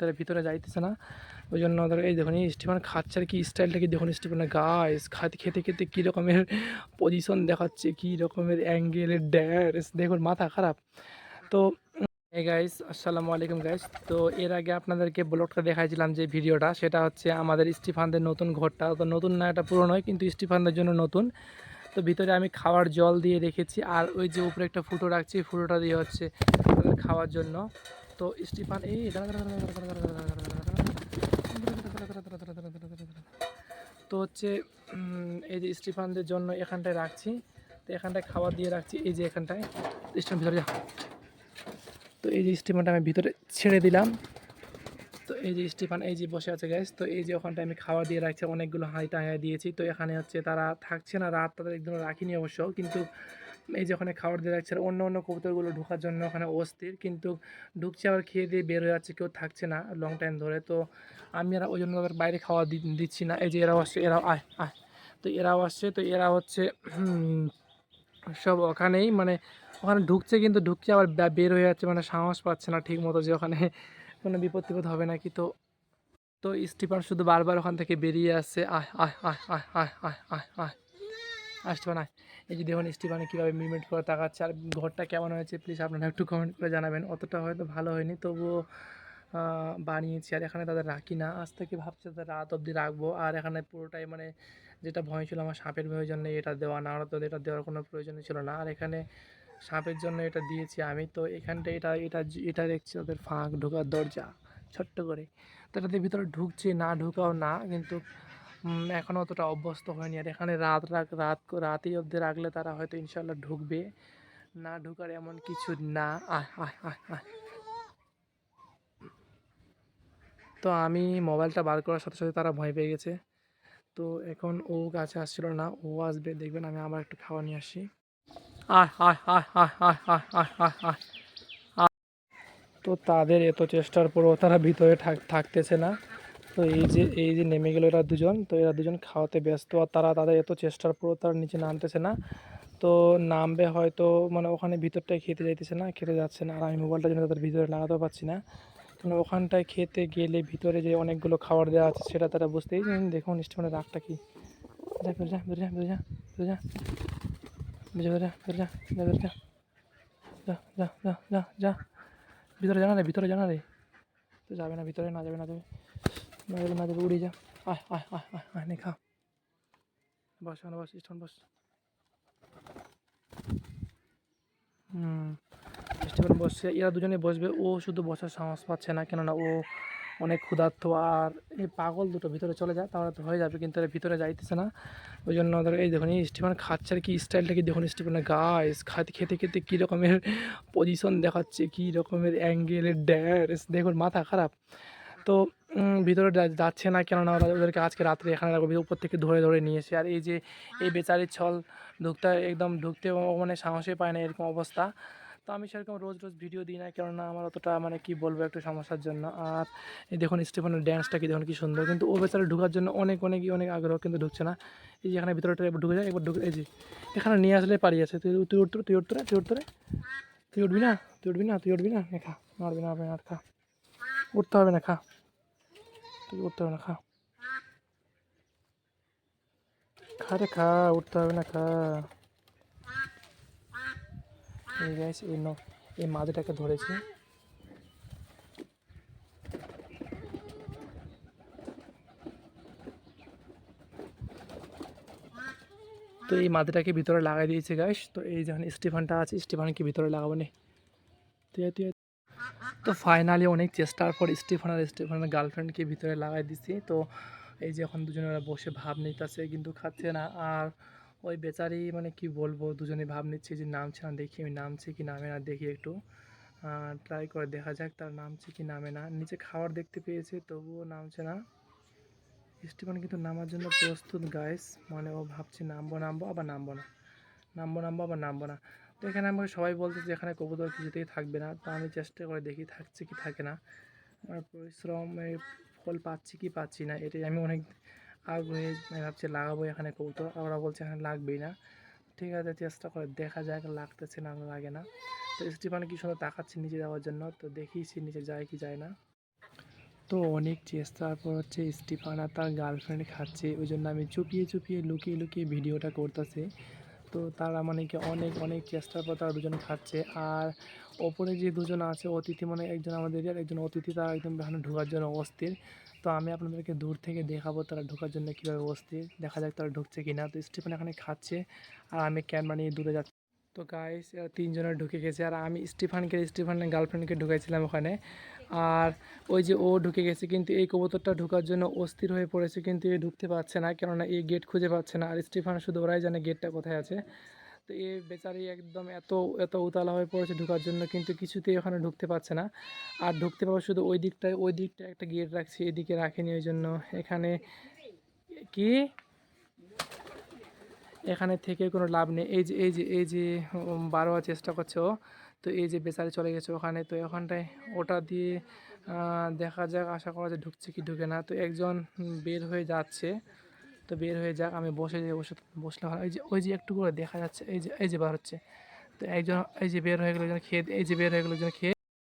তারা ভিতরে যাইতেছে না। ওই জন্য ওদের এই দেখুন, এই স্টিফান খাচ্ছে আর কি স্টাইলটা কি দেখুন স্টিফানের গাইস খাতে খেতে খেতে কী রকমের পজিশন দেখাচ্ছে, কী রকমের অ্যাঙ্গেলের ড্যাস দেখুন মাথা খারাপ। তো এই গাইস আসসালামু আলাইকুম গাইস তো এর আগে আপনাদেরকে ব্লগটা দেখাইছিলাম যে ভিডিওটা, সেটা হচ্ছে আমাদের স্টিফানদের নতুন ঘরটা। তো নতুন না, এটা পুরো নয়, কিন্তু স্টিফানদের জন্য নতুন। তো ভিতরে আমি খাওয়ার জল দিয়ে রেখেছি, আর ওই যে উপরে একটা ফুটো রাখছি, ফুটোটা দিয়ে হচ্ছে খাওয়ার জন্য। তো স্টিফান, এই তো হচ্ছে এই যে স্টিফানদের জন্য এখানটায় রাখছি। তো এখানটায় খাবার দিয়ে রাখছি, এই যে এখানটায়। স্টিফান, ভিতরে যা। তো এই যে স্টিফানটা আমি ভিতরে ছেড়ে দিলাম। তো এই যে স্টিফান এই যে বসে আছে গ্যাস তো এই যে ওখানটায় আমি খাওয়া দিয়ে রাখছি, অনেকগুলো হাঁড়ি টাঙিয়ে দিয়েছি। তো এখানে হচ্ছে তারা থাকছে না, রাত তাদের একদম রাখিনি অবশ্য, কিন্তু এই যে ওখানে খাবার দিয়ে রাখছে অন্য অন্য কবুতরগুলো ঢোকার জন্য ওখানে অস্থির, কিন্তু ঢুকছে আবার খেয়ে দিয়ে বের হয়ে যাচ্ছে, কেউ থাকছে না লং টাইম ধরে। তো আমি আর ওই জন্য ওদের বাইরে খাওয়া দিচ্ছি না। এই যে এরাও আসছে, এরাও, আয় আয়। তো এরাও আসছে, তো এরা হচ্ছে সব ওখানেই মানে ওখানে ঢুকছে, কিন্তু ঢুকছে আবার বের হয়ে যাচ্ছে মানে সাহস পাচ্ছে না ঠিক মতো যে ওখানে কোনো বিপদ টিপদ হবে নাকি। তো তো স্টিফান শুধু বারবার ওখান থেকে বেরিয়ে আসছে, আয় আয় আয় আয় আয় আয় আয় আয়। আয় স্টিফান আয় এই যে দেখুন স্টিফানে কীভাবে মুভমেন্ট করে তাকাচ্ছে, আর ঘরটা কেমন হয়েছে প্লিজ আপনারা একটু কমেন্ট করে জানাবেন। অতটা হয়তো ভালো হয়নি, তবুও বানিয়েছি। আর এখানে তাদের রাখি না, আজ থেকে ভাবছি তাদের রাত অবধি রাখব। আর এখানে পুরোটাই মানে যেটা ভয় ছিল আমার সাপের ভয়ের জন্য এটা দেওয়া না তো এটা দেওয়ার কোনো প্রয়োজনই ছিল না। আর এখানে সাপের জন্য এটা দিয়েছি আমি, তো এখানটা এটা এটা এটা দেখছি ওদের ফাঁক ঢোকার দরজা ছোট্ট করে। তো এটাতে ভিতরে ঢুকছে, না ঢুকাও না, কিন্তু এখনও অতটা অভ্যস্ত হয়নি আর এখানে রাত রাখ রাত রাতেই অবধি রাখলে তারা হয়তো ইনশাল্লাহ ঢুকবে না ঢুকার এমন কিছু না তো আমি মোবাইলটা বার করার সাথে সাথে তারা ভয় পেয়ে গেছে তো এখন ও কাছে আসছিল না ও আসবে দেখবেন আমি আবার একটু খাওয়া নিয়ে আসি তো তাদের এত চেষ্টার পরও তারা ভিতরে থাকতেছে না তো এই যে এই যে নেমে গেল এরা দুজন, তো এরা দুজন খাওয়াতে ব্যস্ত আর তারা তাদের এত চেষ্টার পরও তারা নিচে নামতেছে না। তো নামবে হয়তো মানে ওখানে ভিতরটায় খেতে যাইতেছে না, খেতে যাচ্ছে না। আর আমি মোবাইলটা যেন তাদের ভিতরে লাগাতেও পারছি না। কারণ ওখানটায় খেতে গেলে ভিতরে যে অনেকগুলো খাবার দেওয়া আছে সেটা তারা বুঝতেই দেখুন স্টেশনের রাগটা কি। যা যা যা ভিতরে জানা রে, ভিতরে জানা রে। তো যাবে না, ভিতরে না যাবে না যাবে। না যাবে উড়ে আয় নে খা। বস, এখানে বস, স্টোন বস। হুম বসছে এরা দুজনে বসবে। ও শুধু বসার সাহস পাচ্ছে না, কেননা ও অনেক ক্ষুধার্ত। আর এই পাগল দুটো ভিতরে চলে যায়, তাহলে তো হয়ে যাবে, কিন্তু এরা ভিতরে যাইতেছে না। ওই জন্য ওদের এই দেখুন, এই স্টিফান খাচ্ছে আর কি স্টাইলটা কি দেখুন স্টিফানের গাইস খাতে খেতে খেতে কী রকমের পজিশন দেখাচ্ছে, কী রকমের অ্যাঙ্গেলের ড্যাস দেখুন, মাথা খারাপ। তো ভিতরে যাচ্ছে না কেননা ওরা ওদেরকে আজকে রাত্রে এখানে রাখব। উপর থেকে ধরে ধরে নিয়ে এসে। আর এই যে এই বেচারির ছল ঢুকতে একদম ঢুকতে মানে সাহসই পায় না এরকম অবস্থা। তো আমি সেরকম রোজ রোজ ভিডিও দিই না কেননা আমার অতটা মানে কি বলব একটু সমস্যার জন্য। আর এই দেখুন স্টিফানের ড্যান্সটা কি দেখুন কি সুন্দর। কিন্তু ও বেচারা ঢুকার জন্য অনেক অনেক অনেক আগ্রহ কিন্তু ঢুকছে না। এই যে এখানে একবার ঢুকে যায়, একবার ঢুকে এই যে এখানে নিয়ে আসলে পারি আছে তুই তুই উঠতে তুই উঠতে তুই উঠতে। তুই উঠবি না? তুই উঠবি না? তুই উঠবি না? খা, মারবি না আর খা। উঠতে হবে না, খা। তুই উঠতে হবে না, খা। খা রে, খা, উঠতে হবে না, খা। এই গাইস এই ন এই মাঝেটাকে ধরেছি। তো এই মাথাটাকে ভিতরে লাগাই দিয়েছে গাইস তো এই যখন স্টিফানটা আছে, স্টিফানকে ভিতরে লাগাবো নে। তুই তুই। তো ফাইনালি অনেক চেষ্টার পর স্টিফান আর স্টিফানের গার্লফ্রেন্ডকে ভিতরে লাগাই দিছি। তো এই যে এখন দুজনে ওরা বসে ভাব নিতেছে, কিন্তু খাচ্ছে না। আর ওই বেচারি মানে কি বলব, দুজনে ভাব নিচ্ছে যে নামছে না, দেখি আমি নামছে কি নামে না, দেখি একটু। ট্রাই করে দেখা যাক তার নামছে কি নামে না। নিচে খাবার দেখতে পেয়েছে, তবুও নামছে না। স্টিফান কিন্তু নামার জন্য প্রস্তুত গাইস মানে ও ভাবছে নামবো নামবো, আবার নামবো না। নামবো নামবো, আবার নামবো না। তো এখানে আমাকে সবাই বলছে যে এখানে কবুতর কিছুতেই থাকবে না। তো আমি চেষ্টা করে দেখি থাকছে কি থাকে না। আমার পরিশ্রমের ফল পাচ্ছি কি পাচ্ছি না, এটাই আমি অনেক আগ্রহী ভাবছি লাগাবো এখানে কবুতর। ওরা বলছে এখানে লাগবেই না। ঠিক আছে, চেষ্টা করে দেখা যাক লাগতেছে না, লাগে না। তো স্টিফান কি সুন্দর তাকাচ্ছে নিচে যাওয়ার জন্য, তো দেখি সে নিচে যায় কি যায় না। তো অনেক চেষ্টার পর হচ্ছে স্টিফান তার গার্লফ্রেন্ড খাচ্ছে, ওই জন্য আমি চুপিয়ে চুপিয়ে লুকিয়ে লুকিয়ে ভিডিওটা করতেছি। তো তারা মানে কি অনেক অনেক চেষ্টার পর তারা দুজন খাচ্ছে। আর ওপরে যে দুজন আছে, অতিথি মানে একজন আমাদের আর একজন অতিথি, তারা একদম এখানে ঢোকার জন্য অস্থির। তো আমি আপনাদেরকে দূর থেকে দেখাবো তারা ঢোকার জন্য কীভাবে অস্থির। দেখা যাক তারা ঢুকছে কি না তো স্টিফান এখানে খাচ্ছে। আর আমি ক্যামেরা নিয়ে দূরে যাচ্ছি। তো গাইস তিনজনে ঢুকে গেছে। আর আমি স্টিফানকে, স্টিফানের গার্লফ্রেন্ডকে ঢুকাইছিলাম ওখানে। আর ওই যে ও ঢুকে গেছে, কিন্তু এই কবুতরটা ঢোকার জন্য অস্থির হয়ে পড়েছে, কিন্তু এ ঢুকতে পারছে না, কেননা এই গেট খুঁজে পাচ্ছে না। আর স্টিফান শুধু ওরাই জানে গেটটা কোথায় আছে। তো এ বেচারি একদম এত এত উতালা হয়ে পড়েছে ঢুকার জন্য, কিন্তু কিছুতেই ওখানে ঢুকতে পারছে না। আর ঢুকতে পারবে শুধু ওই দিকটায় ওই দিকটায় একটা গেট রাখছি, এদিকে রাখিনি ওই জন্য। এখানে কি? এখানে থেকে কোনো লাভ নেই। এই যে এই যে এই যে বারোয়ার চেষ্টা করছে ও। তো এই যে বেচারে চলে গেছে ওখানে। তো ওখানটায় ওটা দিয়ে দেখা যাক, আশা করা যায় ঢুকছে কি ঢুকে না। তো একজন বের হয়ে যাচ্ছে। তো বের হয়ে যাক, আমি বসে যাই বসে বসলে ভালো। এই যে, ওই যে একটু করে দেখা যাচ্ছে। এই যে এই যে বার হচ্ছে। তো একজন, এই যে বের হয়ে গেলো যেন খেয়ে, এই যে বের হয়ে গেলো যেন খেয়ে